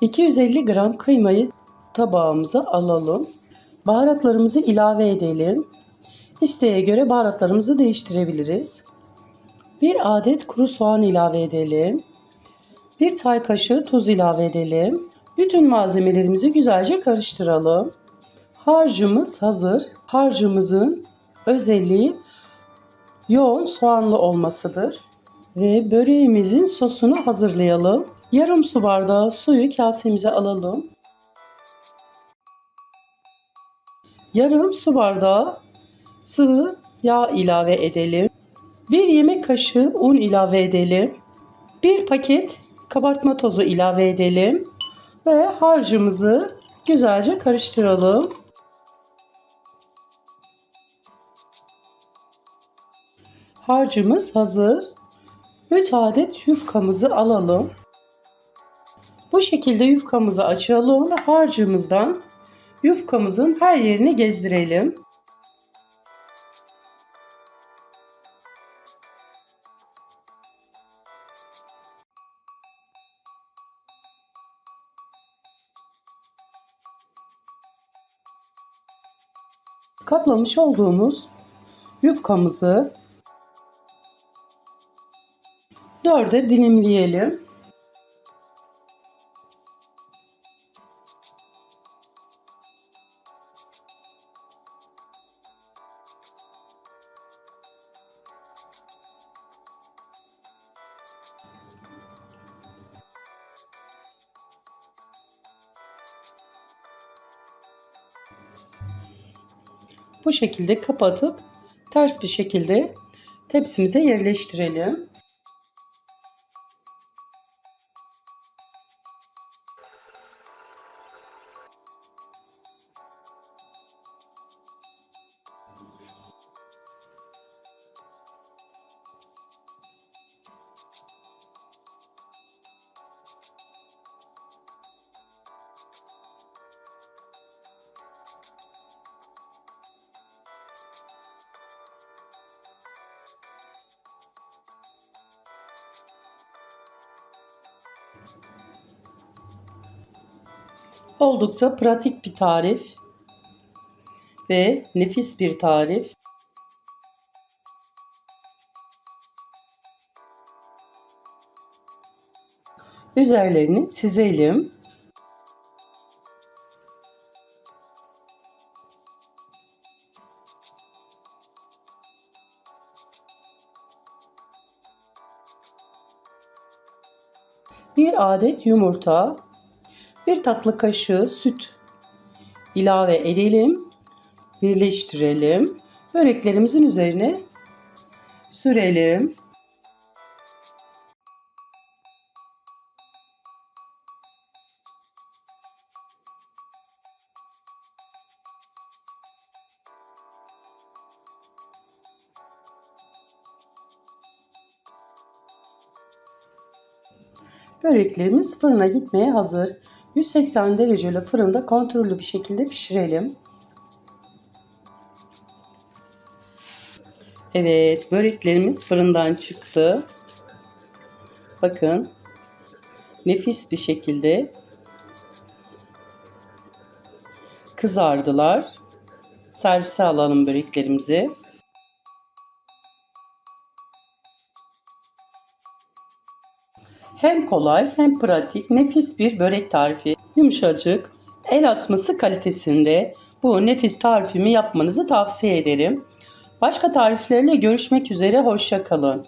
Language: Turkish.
250 gram kıymayı tabağımıza alalım. Baharatlarımızı ilave edelim. İsteğe göre baharatlarımızı değiştirebiliriz. Bir adet kuru soğan ilave edelim. Bir çay kaşığı tuz ilave edelim. Bütün malzemelerimizi güzelce karıştıralım. Harcımız hazır. Harcımızın özelliği yoğun soğanlı olmasıdır. Ve böreğimizin sosunu hazırlayalım. Yarım su bardağı suyu kasemize alalım. Yarım su bardağı sıvı yağ ilave edelim. Bir yemek kaşığı un ilave edelim. Bir paket kabartma tozu ilave edelim. Ve harcımızı güzelce karıştıralım. Harcımız hazır. 3 adet yufkamızı alalım. Bu şekilde yufkamızı açalım ve harcımızdan yufkamızın her yerini gezdirelim. Kaplamış olduğumuz yufkamızı dörde dilimleyelim. Bu şekilde kapatıp ters bir şekilde tepsimize yerleştirelim. Oldukça pratik bir tarif ve nefis bir tarif. Üzerlerini çizelim. Bir adet yumurta, bir tatlı kaşığı süt ilave edelim. Birleştirelim. Böreklerimizin üzerine sürelim. Böreklerimiz fırına gitmeye hazır. 180 dereceli fırında kontrollü bir şekilde pişirelim. Evet, böreklerimiz fırından çıktı. Bakın. Nefis bir şekilde kızardılar. Servise alalım böreklerimizi. Hem kolay hem pratik nefis bir börek tarifi. Yumuşacık, el atması kalitesinde bu nefis tarifimi yapmanızı tavsiye ederim. Başka tariflerle görüşmek üzere, hoşça kalın.